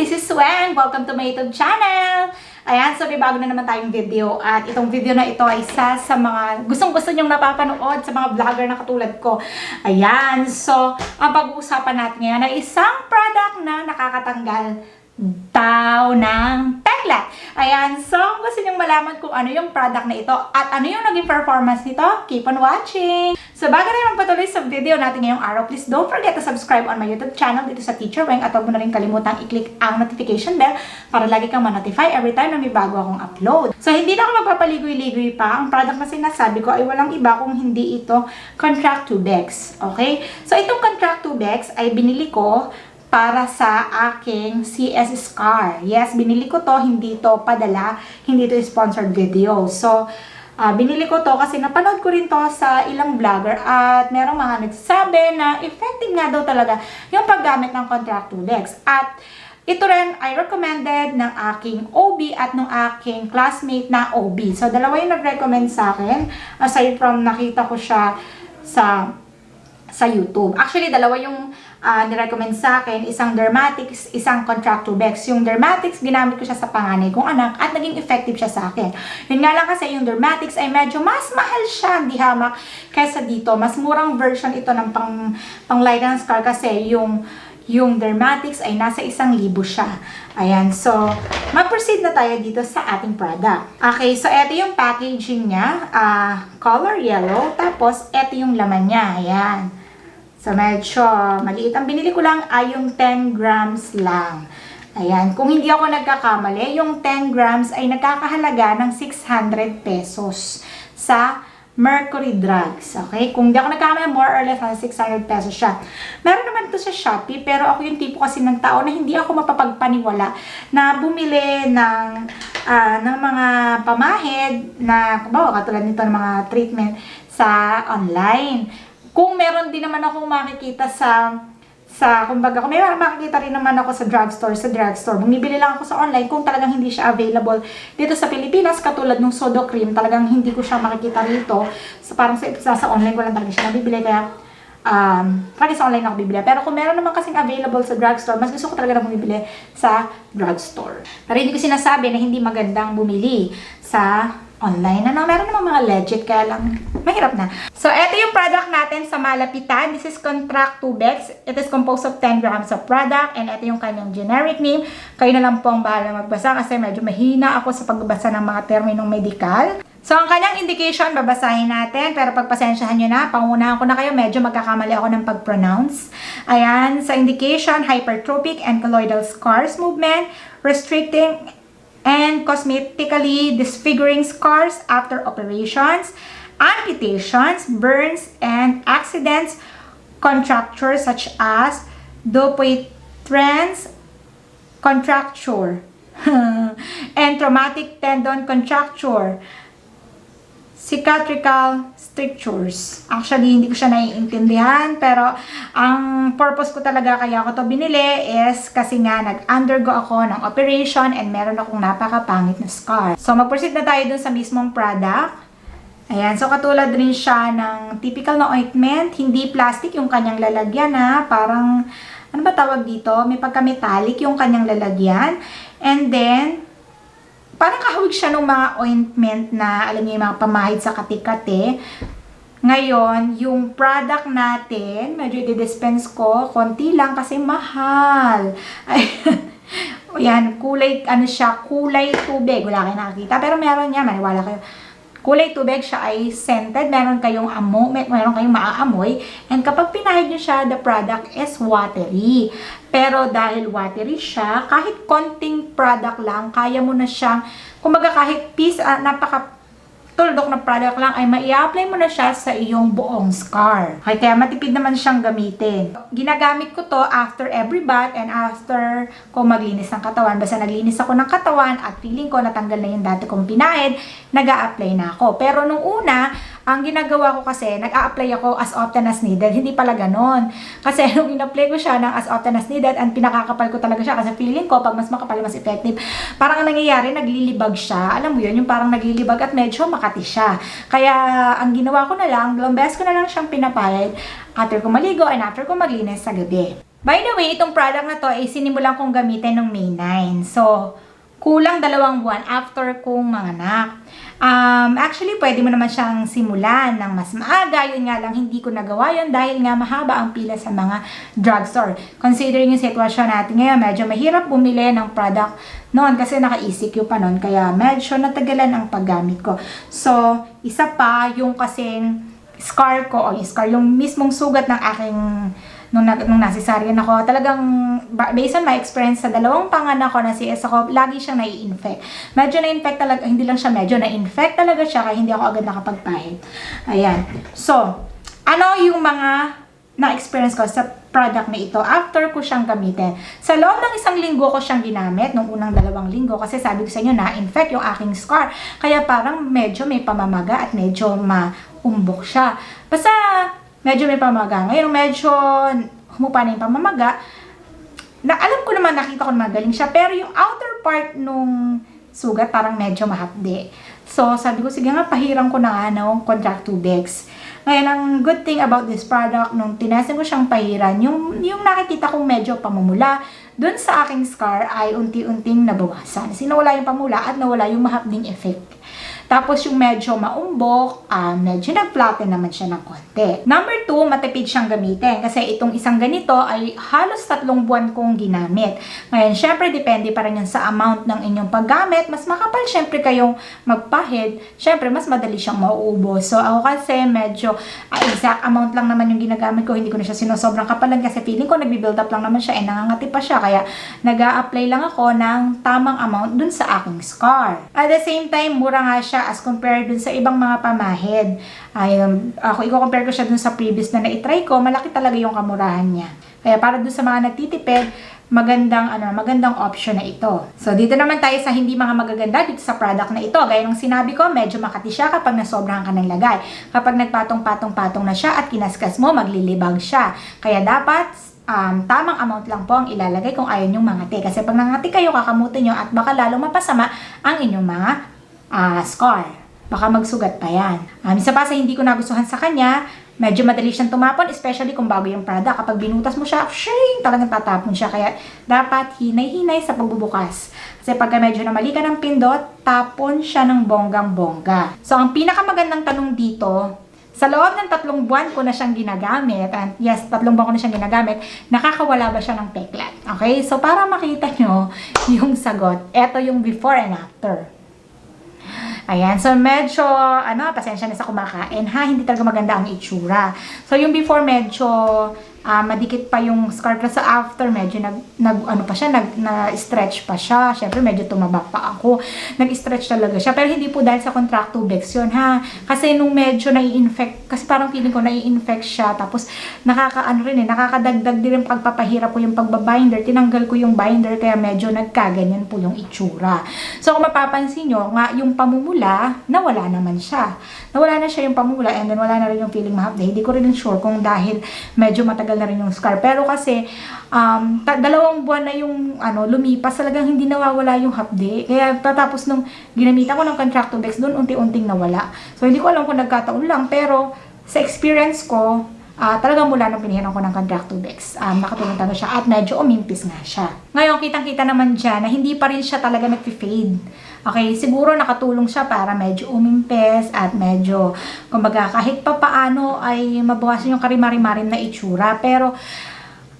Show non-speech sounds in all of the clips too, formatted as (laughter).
This is Swen. Welcome to my YouTube channel. Ayan, so bago na naman tayong video. At itong video na ito ay isa sa mga gustong-gusto nyong napapanood sa mga vlogger na katulad ko. Ayan, so ang pag-uusapan natin ngayon ay isang product na nakakatanggal daw ng peklat. Ayan, so gusto nyong malaman kung ano yung product na ito at ano yung naging performance nito, keep on watching. So bago tayo magpatuloy sa video natin ngayong araw, please don't forget to subscribe on my YouTube channel dito sa Teacher Weng at huwag mo na rin kalimutang i-click ang notification bell para lagi kang ma-notify every time na may bago akong upload. So hindi na ako magpapaligoy-ligoy pa. Ang product na sinasabi ko ay walang iba kung hindi ito Contract 2Bex. Okay? So itong Contract 2Bex ay binili ko para sa aking CS Scar. Yes, binili ko to, hindi to padala, hindi to sponsored video. So, ah, binili ko to kasi napanood ko rin to sa ilang vlogger at merong mga nagsasabi na effective nga daw talaga yung paggamit ng Contract 2Dex. At ito rin ay recommended ng aking OB at ng aking classmate na OB. So, dalawa yung nag-recommend sa akin. Aside from nakita ko siya sa sa YouTube. Actually, dalawa yung uh, nirecommend sa akin. Isang Dermatics, isang Contract 2Bex. Yung Dermatics, ginamit ko siya sa panganay kong anak at naging effective siya sa akin. Yun nga lang kasi yung Dermatics ay medyo mas mahal siya, di hamak, kaysa dito. Mas murang version ito ng pang, pang and scar kasi yung yung Dermatics ay nasa isang libo siya. Ayan, so, mag-proceed na tayo dito sa ating product. Okay, so ito yung packaging niya, ah color yellow, tapos ito yung laman niya, ayan. So, medyo maliit. Ang binili ko lang ay yung 10 grams lang. Ayan, kung hindi ako nagkakamali, yung 10 grams ay nagkakahalaga ng 600 pesos sa Mercury Drugs. Okay? Kung hindi ako nagkakamali, more or less, nasa 600 pesos siya. Meron naman ito sa Shopee, pero ako yung tipo kasi ng tao na hindi ako mapapagpaniwala na bumili ng, ah, ng mga pamahid na, kumbawa, katulad nito ng mga treatment sa online kung meron din naman akong makikita sa sa kumbaga kung may makikita rin naman ako sa drugstore sa drugstore bumibili lang ako sa online kung talagang hindi siya available. Dito sa Pilipinas katulad ng sodo cream talagang hindi ko siya makikita rito. So parang sa, sa, sa online ko lang talaga siya nabibili kaya um, talaga sa online ako bibili. Pero kung meron naman kasing available sa drugstore mas gusto ko talaga na bumibili sa drugstore. Pero hindi ko sinasabi na hindi magandang bumili sa online. Ano, meron namang mga legit, kaya lang mahirap na. So, ito yung product natin sa malapitan. This is Contract 2Bex. It is composed of 10 grams of product and ito yung kanyang generic name. Kayo na lang po ang bahala magbasa kasi medyo mahina ako sa pagbasa ng mga terminong medical. So, ang kanyang indication, babasahin natin. Pero pagpasensyahan nyo na, pangunahan ko na kayo, medyo magkakamali ako ng pag-pronounce. Ayan, sa indication, hypertrophic and colloidal scars movement, restricting and cosmetically disfiguring scars after operations, amputations, burns, and accidents, contractures such as Dupuytren's contracture (laughs) and traumatic tendon contracture, cicatrical strictures. Actually, hindi ko siya naiintindihan, pero ang purpose ko talaga kaya ako to binili is kasi nga nag-undergo ako ng operation and meron akong napakapangit na scar. So, mag-proceed na tayo dun sa mismong product. Ayan, so katulad rin siya ng typical na ointment, hindi plastic yung kanyang lalagyan ha, parang, ano ba tawag dito? May pagka-metallic yung kanyang lalagyan. And then, parang kahawig siya ng mga ointment na, alam niyo, yung mga pamahid sa kati-kati. Ngayon, yung product natin, medyo i-dispense ko, konti lang kasi mahal. (laughs) Ayan, kulay, ano siya, kulay tubig. Wala kayo nakakita, pero meron niya, maniwala kayo. Kulay tubig siya ay scented. Meron kayong amo, meron kayong maaamoy. And kapag pinahid nyo siya, the product is watery. Pero dahil watery siya, kahit konting product lang, kaya mo na siyang, kumbaga kahit piece, ah, napaka tuldok na product lang ay mai-apply mo na siya sa iyong buong scar. Okay, kaya matipid naman siyang gamitin. Ginagamit ko to after every bath and after ko maglinis ng katawan. Basta naglinis ako ng katawan at feeling ko natanggal na yung dati kong pinahid, nag apply na ako. Pero nung una, ang ginagawa ko kasi, nag-a-apply ako as often as needed. Hindi pala ganon. Kasi (laughs) nung in-apply ko siya ng as often as needed, and pinakakapal ko talaga siya kasi feeling ko, pag mas makapal, mas effective. Parang ang nangyayari, naglilibag siya. Alam mo yun, yung parang naglilibag at medyo makati siya. Kaya, ang ginawa ko na lang, dalawang beses ko na lang siyang pinapayad after ko maligo and after ko maglinis sa gabi. By the way, itong product na to ay sinimulan kong gamitin noong May 9. So, kulang dalawang buwan after kong manganak. Um, actually, pwede mo naman siyang simulan ng mas maaga. Yun nga lang, hindi ko nagawa yun dahil nga mahaba ang pila sa mga drugstore. Considering yung sitwasyon natin ngayon, medyo mahirap bumili ng product noon kasi naka-ECQ pa noon. Kaya medyo natagalan ang paggamit ko. So, isa pa, yung kasing scar ko, o scar, yung mismong sugat ng aking nung, nung nasisaryan ako, talagang ba- based on my experience sa dalawang panganak ko na CS ako, lagi siyang nai-infect. Medyo na-infect talaga, hindi lang siya medyo na-infect talaga siya kaya hindi ako agad nakapagpahid. Ayan. So, ano yung mga na-experience ko sa product na ito after ko siyang gamitin. Sa loob ng isang linggo ko siyang ginamit, nung unang dalawang linggo, kasi sabi ko sa inyo na-infect yung aking scar. Kaya parang medyo may pamamaga at medyo maumbok siya. Basta medyo may pamamaga. Ngayon medyo humupa na yung pamamaga, na alam ko naman, nakita ko naman galing siya, pero yung outer part nung sugat parang medyo mahapdi. So, sabi ko, sige nga, pahiram ko na nga ng contract tubex. Ngayon, ang good thing about this product, nung tinasin ko siyang pahiran, yung, yung nakikita kong medyo pamumula, dun sa aking scar ay unti-unting nabawasan. Sinawala yung pamula at nawala yung mahapding effect. Tapos yung medyo maumbok, ah, medyo nag-flatten naman siya ng konti. Number two, matipid siyang gamitin. Kasi itong isang ganito ay halos tatlong buwan kong ginamit. Ngayon, syempre, depende pa rin yan sa amount ng inyong paggamit. Mas makapal, syempre, kayong magpahid. Syempre, mas madali siyang mauubos. So, ako kasi medyo ah, exact amount lang naman yung ginagamit ko. Hindi ko na siya sinosobrang kapalan kasi feeling ko nagbi-build up lang naman siya. Eh, nangangati pa siya. Kaya, nag apply lang ako ng tamang amount dun sa aking scar. At the same time, mura nga siya as compared dun sa ibang mga pamahid. Ay, um, ako, i-compare ko siya dun sa previous na na-try ko, malaki talaga yung kamurahan niya. Kaya para dun sa mga nagtitipid, magandang ano, magandang option na ito. So dito naman tayo sa hindi mga magaganda dito sa product na ito. Gaya ng sinabi ko, medyo makati siya kapag nasobrahan ka ng lagay. Kapag nagpatong-patong-patong na siya at kinaskas mo, maglilibang siya. Kaya dapat um, tamang amount lang po ang ilalagay kung ayaw nyong mangati. Kasi pag nangati kayo, kakamutin nyo at baka lalong mapasama ang inyong mga ah, scar. Baka magsugat pa yan. Um, isa pa sa hindi ko nagustuhan sa kanya, medyo madali siyang tumapon, especially kung bago yung product. Kapag binutas mo siya, shing, talagang tatapon siya. Kaya dapat hinay-hinay sa pagbubukas. Kasi pagka medyo namali ka ng pindot, tapon siya ng bonggang-bongga. So, ang pinakamagandang tanong dito, sa loob ng tatlong buwan ko na siyang ginagamit, and yes, tatlong buwan ko na siyang ginagamit, nakakawala ba siya ng peklat? Okay? So, para makita nyo (laughs) yung sagot, eto yung before and after. Ayan, so medyo, ano, pasensya na sa kumakain ha, hindi talaga maganda ang itsura. So yung before medyo ah, madikit pa yung scar pero sa after medyo nag, nag ano pa siya, nag, na-stretch pa siya. Syempre medyo tumaba pa ako. Nag-stretch talaga siya. Pero hindi po dahil sa contractubex yun ha. Kasi nung medyo nai-infect, kasi parang feeling ko nai-infect siya. Tapos nakakaano rin eh, nakakadagdag din yung pagpapahirap ko yung pagbabinder. Tinanggal ko yung binder kaya medyo nagkaganyan po yung itsura. So kung mapapansin nyo, nga yung pamumula, nawala naman siya. Nawala na siya yung pamumula and then wala na rin yung feeling mahapde. Hindi ko rin sure kung dahil medyo matagal na rin yung scar. Pero kasi um, dalawang buwan na yung ano, lumipas, talagang hindi nawawala yung hapde. Kaya tatapos nung ginamitan ko ng Contractobex, doon unti-unting nawala. So hindi ko alam kung nagkataon lang, pero sa experience ko, Ah, talagang mula nung pinihiran ko ng Contractubex, um, nakatulong talaga siya at medyo umimpis nga siya. Ngayon, kitang-kita naman dyan na hindi pa rin siya talaga nag-fade. Okay, siguro nakatulong siya para medyo umimpis at medyo, kumbaga, kahit pa paano ay mabawasan yung karimari-marim na itsura. Pero,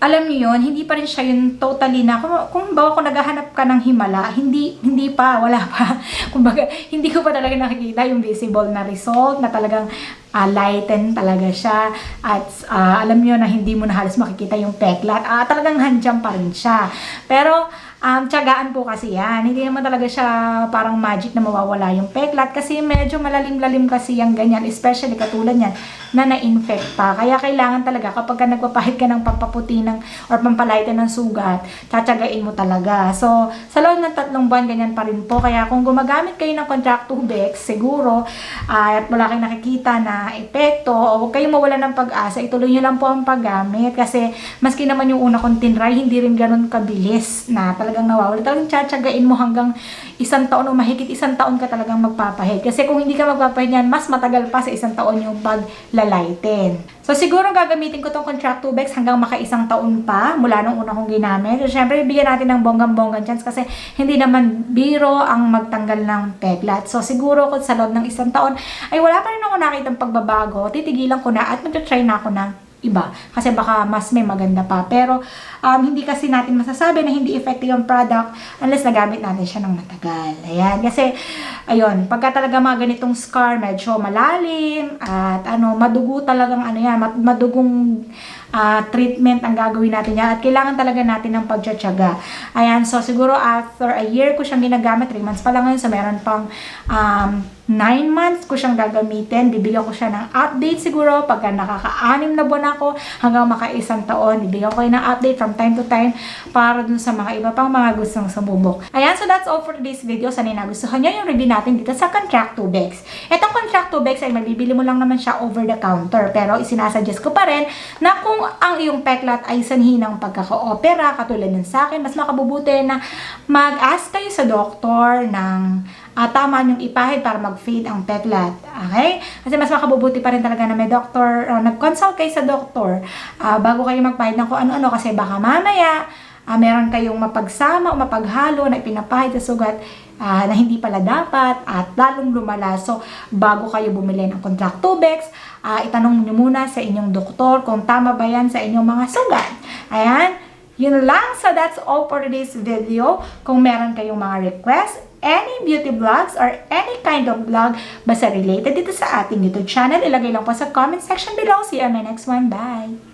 alam niyo yun, hindi pa rin siya yung totally na, kung, kung bawa kung naghahanap ka ng himala, hindi, hindi pa, wala pa. (laughs) Kumbaga, hindi ko pa talaga nakikita yung visible na result, na talagang ah, lighten talaga siya. At ah, alam niyo na hindi mo na halos makikita yung peklat. Ah, talagang handyan pa rin siya. Pero, um, tiyagaan po kasi yan. Hindi naman talaga siya parang magic na mawawala yung peklat kasi medyo malalim-lalim kasi yung ganyan, especially katulad yan na na-infect pa. Kaya kailangan talaga kapag ka nagpapahid ka ng pampaputi ng or pampalitan ng sugat, tsatsagain mo talaga. So, sa loob ng tatlong buwan, ganyan pa rin po. Kaya kung gumagamit kayo ng contract tubex, siguro, ah, at wala kayong nakikita na epekto, o huwag kayong mawala ng pag-asa, ituloy nyo lang po ang paggamit. Kasi, maski naman yung una kong tinry, hindi rin ganun kabilis na talagang nawawala. Talagang tsatsagain mo hanggang isang taon o mahigit isang taon ka talagang magpapahid. Kasi kung hindi ka magpapahid yan, mas matagal pa sa isang taon yung paglalighten. So, siguro gagamitin ko tong Contract 2Bex hanggang maka-isang taon pa mula nung una kong ginamit. So, syempre, bigyan natin ng bonggang-bonggang chance kasi hindi naman biro ang magtanggal ng peglat. So, siguro kung sa loob ng isang taon ay wala pa rin ako nakitang pagbabago, titigilan ko na at mag-try na ako ng iba. Kasi baka mas may maganda pa. Pero, um, hindi kasi natin masasabi na hindi effective ang product unless nagamit natin siya ng matagal. Ayan. Kasi, ayun, pagka talaga mga ganitong scar, medyo malalim, at ano, madugo talagang ano yan, madugong ah, treatment ang gagawin natin yan. At kailangan talaga natin ng pagtsatsaga. Ayan, so siguro after a year ko siyang ginagamit, 3 months pa lang ngayon, so meron pang um, 9 months ko siyang gagamitin. Bibigyan ko siya ng update siguro pagka nakaka-anim na buwan ako hanggang maka-isang taon. Bibigyan ko kayo ng update from time to time para dun sa mga iba pang mga gustong sumubok. Ayan, so that's all for today's video. Sana nagustuhan nyo yung review natin dito sa Contract 2Bex. Itong Contract 2Bex ay mabibili mo lang naman siya over the counter. Pero isinasuggest ko pa rin na kung ang iyong peklat ay sanhi ng pagkaka-opera, katulad ng sa akin, mas makabubuti na mag-ask kayo sa doktor ng ah, tama yung ipahid para mag-fade ang peklat. Okay? Kasi mas makabubuti pa rin talaga na may doktor, o nag-consult kayo sa doktor ah, bago kayo magpahid ng kung ano-ano kasi baka mamaya ah, meron kayong mapagsama o mapaghalo na ipinapahid sa sugat ah, na hindi pala dapat at lalong lumala. So, bago kayo bumili ng contract tubex, ah, itanong nyo muna sa inyong doktor kung tama ba yan sa inyong mga sugat. Ayan. Yun lang. So, that's all for today's video. Kung meron kayong mga requests, any beauty vlogs or any kind of vlog basta related dito sa ating YouTube channel, ilagay lang po sa comment section below. See you on my next one. Bye!